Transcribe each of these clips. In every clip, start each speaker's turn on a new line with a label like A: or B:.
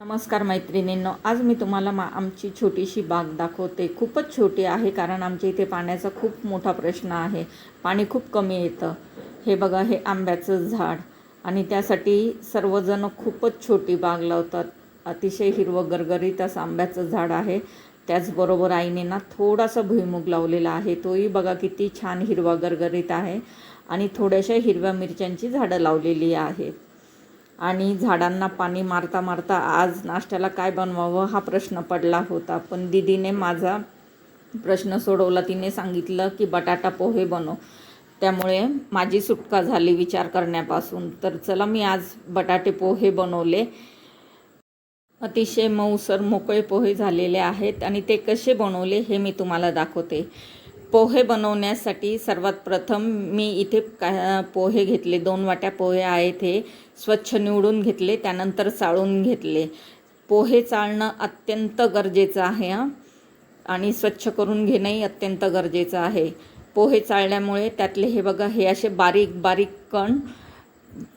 A: नमस्कार मैत्रिणींनो आज मी तुम्हाला मा आमची छोटीशी बाग दाखवते. खूपच छोटी आहे कारण आमच्या इथे पाण्याचा खूप मोठा प्रश्न आहे. पाणी खूप कमी येतं. हे बघा हे आंब्याचं झाड. आणि त्यासाठी सर्वजण खूपच छोटी बाग लावतात. अतिशय हिरवं गरगरीत असं आंब्याचं झाड आहे. त्याचबरोबर आईने ना थोडासा भुईमुग लावलेला आहे. तोही बघा किती छान हिरवा गरगरीत आहे. आणि थोड्याशा हिरव्या मिरच्यांची झाडं लावलेली आहेत. आणि झाडांना पाणी मारता मारता आज नाश्त्याला काय बनवावं हा प्रश्न पडला होता. पण दीदीने माझा प्रश्न सोडवला. तिने सांगितलं की बटाटा पोहे बनव. त्यामुळे माझी सुटका झाली विचार करण्यापासून. तर चला मी आज बटाटे पोहे बनवले. अतिशय मऊसर मोकळे पोहे झालेले आहेत आणि ते कसे बनवले हे मी तुम्हाला दाखवते. पोहे बनवण्यासाठी सर्वात प्रथम मी इथे का पोहे घेतले. दोन वाट्या पोहे आहेत हे. स्वच्छ निवडून घेतले त्यानंतर चाळून घेतले. पोहे चाळणं अत्यंत गरजेचं आहे आणि स्वच्छ करून घेणंही अत्यंत गरजेचं आहे. पोहे चाळल्यामुळे त्यातले हे बघा हे असे बारीक बारीक कण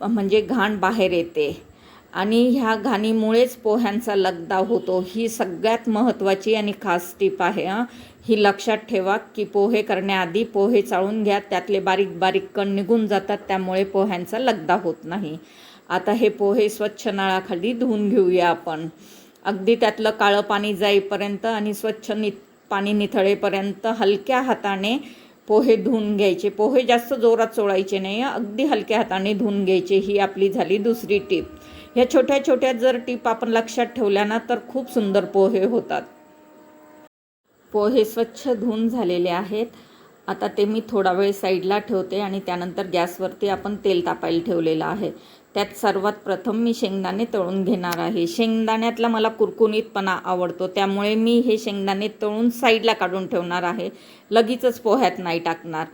A: म्हणजे घाण बाहेर येते. आणि ह्या घाणीमुळेच पोह्यांचा लगदा होतो. ही सगळ्यात महत्त्वाची आणि खास टीप आहे हां. ही लक्षात ठेवा की पोहे करण्याआधी पोहे चाळून घ्या त्यातले बारीक बारीक कण निघून जातात त्यामुळे पोह्यांचा लगदा होत नाही. आता हे पोहे स्वच्छ नळाखाली धुवून घेऊया आपण. अगदी त्यातलं काळं पाणी जाईपर्यंत आणि स्वच्छ नि पाणी निथळेपर्यंत हलक्या हाताने पोहे धुवून घ्यायचे. पोहे जास्त जोरात चोळायचे नाही अगदी हलक्या हाताने धुवून घ्यायचे. ही आपली झाली दुसरी टीप. ह्या छोट्या छोट्या जर टीप आपण लक्षात ठेवल्या ना तर खूप सुंदर पोहे होतात. पोहे स्वच्छ धुवून झालेले आहेत. आता ते मी थोडा वेळ साईडला ठेवते आणि त्यानंतर गॅसवरती आपण तेल तापायला ठेवलेलं आहे. त्यात सर्वात प्रथम मी शेंगदाणे तळून घेणार आहे. शेंगदाण्यातला मला कुरकुनीतपणा आवडतो त्यामुळे मी हे शेंगदाणे तळून साईडला काढून ठेवणार आहे. लगेचच पोह्यात नाही टाकणार.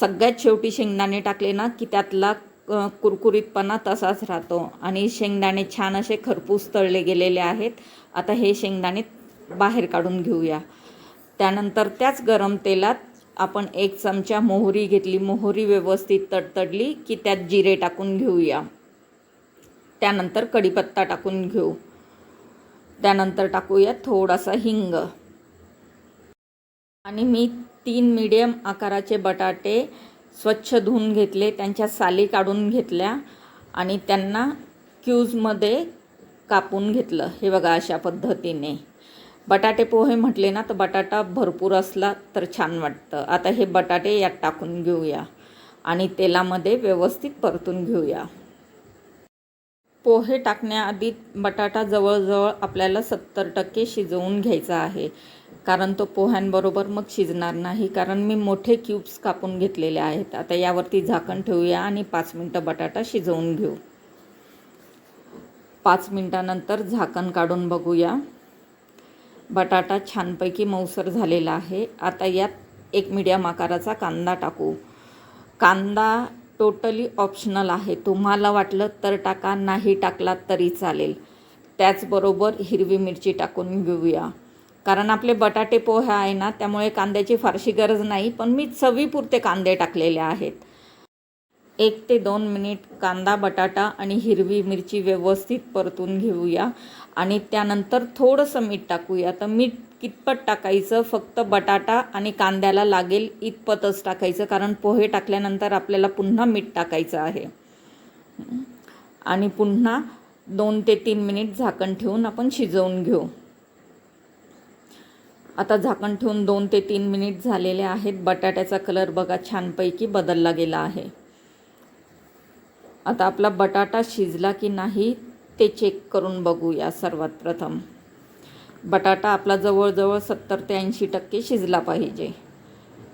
A: सगळ्यात शेवटी शेंगदाणे टाकले ना की त्यातला कुरकुरीतपणा तसाच राहतो. आणि शेंगदाणे छान असे खरपूस तळले गेलेले आहेत. आता हे शेंगदाणे बाहेर काढून घेऊया. त्यानंतर त्याच गरम तेलात आपण एक चमचा मोहरी घेतली. मोहरी व्यवस्थित तडतडली की त्यात जिरे टाकून घेऊया. त्यानंतर कढीपत्ता टाकून घेऊ. त्यानंतर टाकूया थोडासा हिंग. आणि मी तीन मीडियम आकाराचे बटाटे स्वच्छ धुवून घेतले त्यांच्या साली काढून घेतल्या आणि त्यांना क्यूजमध्ये कापून घेतलं. हे बघा अशा पद्धतीने. बटाटे पोहे म्हटले ना तर बटाटा भरपूर असला तर छान वाटतं. आता हे बटाटे यात टाकून घेऊया आणि तेलामध्ये व्यवस्थित परतून घेऊया. पोहे टाकण्याआधी बटाटा जवळजवळ आपल्याला सत्तर टक्के शिजवून घ्यायचा आहे. कारण तो पोह्यांबरोबर मग शिजणार नाही कारण मी मोठे क्यूब्स कापून घेतलेले आहेत. आता यावरती झाकण ठेवूया आणि पाच मिनटं बटाटा शिजवून घेऊ. पाच मिनटानंतर झाकण काढून बघूया. बटाटा छानपैकी मऊसर झालेला आहे. आता यात एक मीडियम आकाराचा कांदा टाकू. कांदा टोटली ऑप्शनल आहे. तुम्हाला वाटलं तर टाका नाही टाकला तरी चालेल. त्याचबरोबर हिरवी मिरची टाकून घेऊया. कारण आपले बटाटे पोहे आहे ना त्यामुळे कांद्याची फारशी गरज नाही पण मी चवीपुरते कांदे टाकलेले आहेत. एक ते दोन मिनिट कांदा बटाटा आणि हिरवी मिरची व्यवस्थित परतून घेऊया आणि त्यानंतर थोडंसं मीठ टाकूया. तर मीठ कितपत टाकायचं? फक्त बटाटा आणि कांद्याला लागेल इतपतच टाकायचं कारण पोहे टाकल्यानंतर आपल्याला पुन्हा मीठ टाकायचं आहे. आणि पुन्हा दोन ते तीन मिनिट झाकण ठेवून आपण शिजवून घेऊ. आता झाकण ठेवून दोन ते तीन मिनिट झालेले आहेत. बटाट्याचा कलर बघा छानपैकी बदलला गेला आहे. आता आपला बटाटा शिजला की नाही ते चेक करून बघूया सर्वात प्रथम. बटाटा आपला जवळजवळ सत्तर ते ऐंशी टक्के शिजला पाहिजे.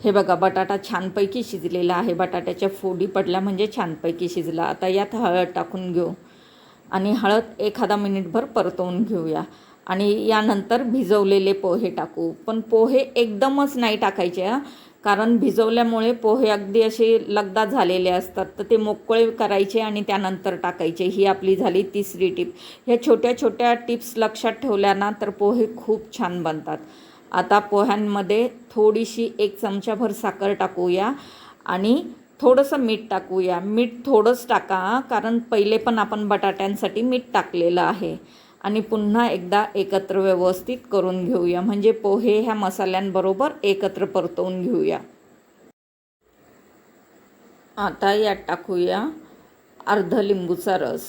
A: हे बघा बटाटा छानपैकी शिजलेला आहे. बटाट्याच्या फोडी पडल्या म्हणजे छानपैकी शिजला. आता यात हळद टाकून घेऊ आणि हळद एखादा मिनिटभर परतवून घेऊया. आणि यानंतर भिजवलेले पोहे टाकू. पण पोहे एकदमच नाही टाकायचे हां. कारण भिजवल्यामुळे पोहे अगदी असे लगदा झालेले असतात. तर ते मोकळे करायचे आणि त्यानंतर टाकायचे. ही आपली झाली तिसरी टिप. ह्या छोट्या छोट्या टिप्स लक्षात ठेवल्या ना तर पोहे खूप छान बनतात. आता पोह्यांमध्ये थोडीशी एक चमचाभर साखर टाकूया आणि थोडंसं मीठ टाकूया. मीठ थोडंच टाका कारण पहिले पण आपण बटाट्यांसाठी मीठ टाकलेलं आहे. आणि पुन्हा एकदा एकत्र व्यवस्थित करून घेऊया. म्हणजे पोहे ह्या मसाल्यांबरोबर एकत्र परतवून घेऊया. आता यात टाकूया अर्ध लिंबूचा रस.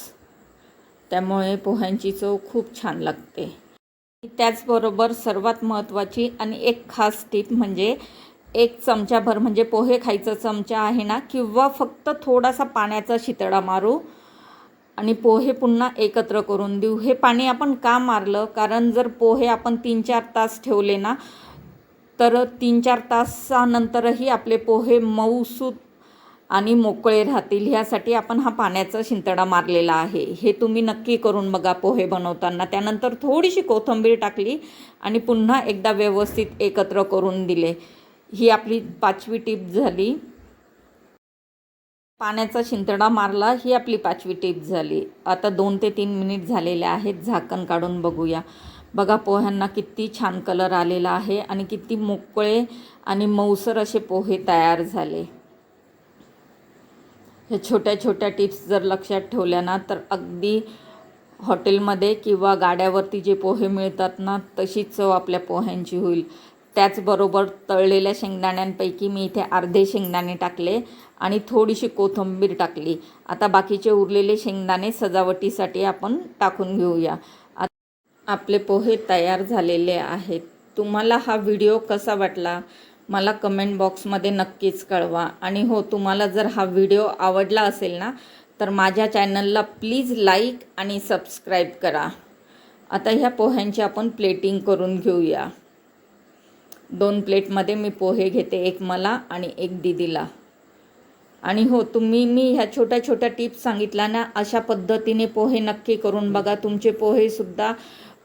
A: त्यामुळे पोह्यांची चव खूप छान लागते. त्याचबरोबर सर्वात महत्त्वाची आणि एक खास टीप म्हणजे एक चमचाभर म्हणजे पोहे खायचा चमचा आहे ना किंवा फक्त थोडासा पाण्याचा शितळा मारू आणि पोहे पुन्हा एकत्र करून देऊ. हे पाणी आपण का मारलं? कारण जर पोहे आपण तीन चार तास ठेवले ना तर तीन चार तासानंतरही आपले पोहे मऊसूत आणि मोकळे राहतील. ह्यासाठी आपण हा पाण्याचा शिंतडा मारलेला आहे. हे तुम्ही नक्की करून बघा पोहे बनवताना. त्यानंतर थोडीशी कोथिंबीर टाकली आणि पुन्हा एकदा व्यवस्थित एकत्र करून दिले. ही आपली पाचवी टीप झाली. पाण्याचा शिंतडा मारला ही आपली पाचवी टिप झाली. आता दोन ते तीन मिनिट झालेले आहेत झाकण काढून बघूया. बघा पोह्यांना किती छान कलर आलेला आहे आणि किती मोकळे आणि मऊसर असे पोहे तयार झाले. ह्या छोट्या छोट्या टिप्स जर लक्षात ठेवल्या ना तर अगदी हॉटेलमध्ये किंवा गाड्यावरती जे पोहे मिळतात ना तशीच चव आपल्या पोह्यांची होईल. त्याचबरोबर तळलेल्या शेंगदाण्यांपैकी मी इथे अर्धे शेंगदाणे टाकले आणि थोडीशी कोथिंबीर टाकली. आता बाकीचे उरलेले शेंगदाणे सजावटीसाठी आपण टाकून घेऊया. आपले पोहे तयार झालेले आहेत. तुम्हाला हा व्हिडिओ कसा वाटला? मला कमेंट बॉक्समध्ये नक्कीच कळवा. आणि हो तुम्हाला जर हा व्हिडिओ आवडला असेल ना तर माझ्या चॅनलला प्लीज लाईक आणि सबस्क्राईब करा. आता ह्या पोह्यांची आपण प्लेटिंग करून घेऊया. दोन प्लेटमध्ये मी पोहे घेते एक मला आणि एक दिदीला. आणि हो तुम्ही मी ह्या छोट्या छोट्या टिप्स सांगितल्या ना अशा पद्धतीने पोहे नक्की करून बघा. तुमचे पोहेसुद्धा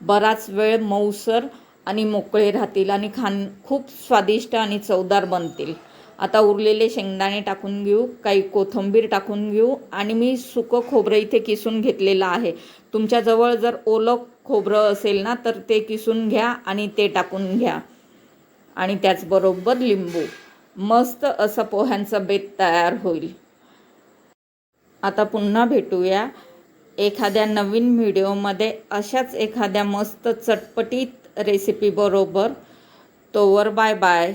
A: बराच वेळ मऊसर आणि मोकळे राहतील आणि खान खूप स्वादिष्ट आणि चवदार बनतील. आता उरलेले शेंगदाणे टाकून घेऊ काही कोथिंबीर टाकून घेऊ आणि मी सुकं खोबरं इथे किसून घेतलेलं आहे. तुमच्याजवळ जर ओलं खोबरं असेल ना तर ते किसून घ्या आणि ते टाकून घ्या. आणि त्याचबरोबर लिंबू. मस्त असं पोह्यांचं बेत तयार होईल. आता पुन्हा भेटूया एखाद्या नवीन व्हिडिओमध्ये. अशाच एखाद्या मस्त चटपटीत रेसिपीबरोबर तोवर बाय बाय